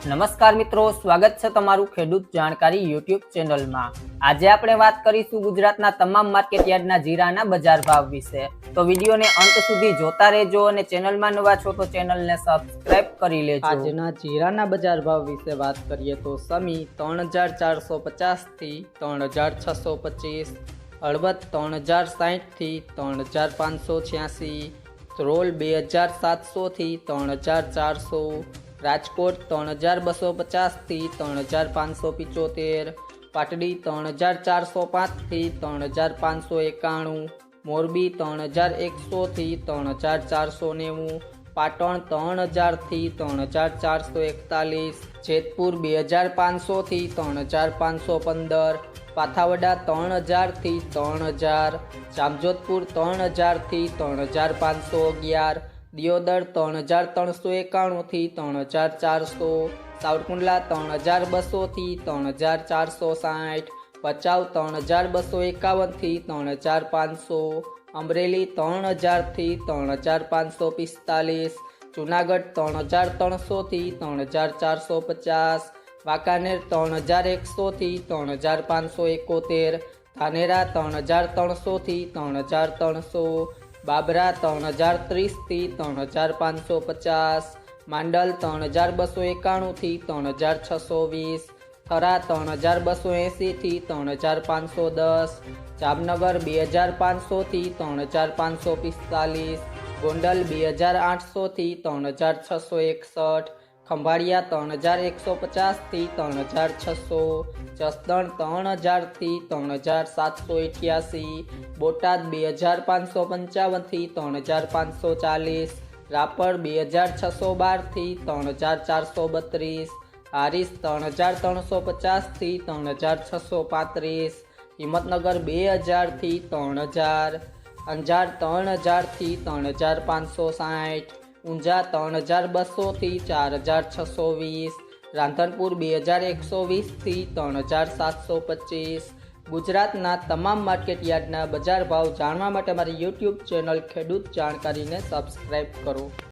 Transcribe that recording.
નમસ્કાર મિત્રો, સ્વાગત છે તમારું ખેડૂત જાણકારી યુટ્યુબ ચેનલમાં. આજે આપણે વાત કરીશું ગુજરાતના તમામ માર્કેટ યાર્ડના જીરાના બજાર ભાવ વિશે. તો વિડીયોને અંત સુધી જોતા રહેજો અને ચેનલમાં નવા છો તો ચેનલને સબસ્ક્રાઇબ કરી લેજો. આજના જીરાના બજાર ભાવ વિશે વાત કરીએ તો સમી ત્રણ હજાર ચારસો પચાસથી ત્રણ હજાર છસો પચીસ હળવદ ત્રણ હજાર સાહીઠથી ત્રણ હજાર પાંચસો છ્યાસી ત્રોલ બે હજાર સાતસોથી ત્રણ હજાર ચારસો રાજકોટ ત્રણ હજાર બસો પચાસથી ત્રણ હજાર પાંચસો પિચોતેર પાટડી ત્રણ હજાર ચારસો પાંચથી ત્રણ હજાર પાંચસો એકાણું મોરબી ત્રણ હજાર એકસોથી ત્રણ હજાર ચારસો નેવું પાટણ ત્રણ હજારથી ત્રણ હજાર ચારસો એકતાલીસ જેતપુર બે હજાર પાંચસોથી ત્રણ હજાર પાંચસો પંદર પાથાવડા ત્રણ હજારથી ત્રણ હજાર જામજોધપુર ત્રણ હજારથી ત્રણ હજાર પાંચસો અગિયાર દિયોદર ત્રણ હજાર ત્રણસો એકાણુંથી ત્રણ હજાર ચારસો સાવરકુંડલા ત્રણ હજાર બસોથી ત્રણ હજાર ચારસો સાઠ ભચાઉ ત્રણ હજાર બસો એકાવનથી ત્રણ હજાર પાંચસો અમરેલી ત્રણ હજારથી ત્રણ હજાર પાંચસો પિસ્તાલીસ જુનાગઢ ત્રણ હજાર ત્રણસોથી ત્રણ હજાર ચારસો પચાસ વાંકાનેર ત્રણ હજાર એકસોથી ત્રણ હજાર પાંચસો એકોતેર ધાનેરા ત્રણ હજાર ત્રણસોથી ત્રણ હજાર ત્રણસો બાબરા ત્રણ હજાર ત્રીસથી ત્રણ હજાર પાંચસો પચાસ, માંડલ ત્રણ હજાર બસો એકાણુંથી ત્રણ હજાર છસો વીસ, થરા ત્રણ હજાર બસો એંસીથી ત્રણ હજાર પાંચસો દસ, જામનગર બે હજાર પાંચસોથી ત્રણ હજાર પાંચસો પિસ્તાલીસ, ગોંડલ બે હજાર આઠસોથી ત્રણ હજાર છસો એકસઠ ખંભાળિયા ત્રણ હજાર એકસો પચાસથી ત્રણ હજાર છસો, જસદણ ત્રણ હજારથી ત્રણ હજાર સાતસો અઠ્યાસી બોટાદ બે હજાર પાંચસો પંચાવનથી ત્રણ હજાર પાંચસો ચાલીસ, રાપર બે હજાર છસો બારથી ત્રણ હજાર ચારસો બત્રીસ, હારીસ ત્રણ હજાર ત્રણસો પચાસથી ત્રણ હજાર છસો પાંત્રીસ, હિંમતનગર બે હજારથી ત્રણ હજાર, અંજાર ત્રણ હજારથી ત્રણ હજાર પાંચસો સાઠ ઊંઝા ત્રણ હજાર બસોથી ચાર હજાર છસો વીસ રાંધનપુર બે હજાર એકસો વીસથી ત્રણ હજાર સાતસો પચીસ ગુજરાતના તમામ માર્કેટ યાર્ડના બજાર ભાવ જાણવા માટે મારી યુટ્યુબ ચેનલ ખેડૂત જાણકારીને સબસ્ક્રાઈબ કરો.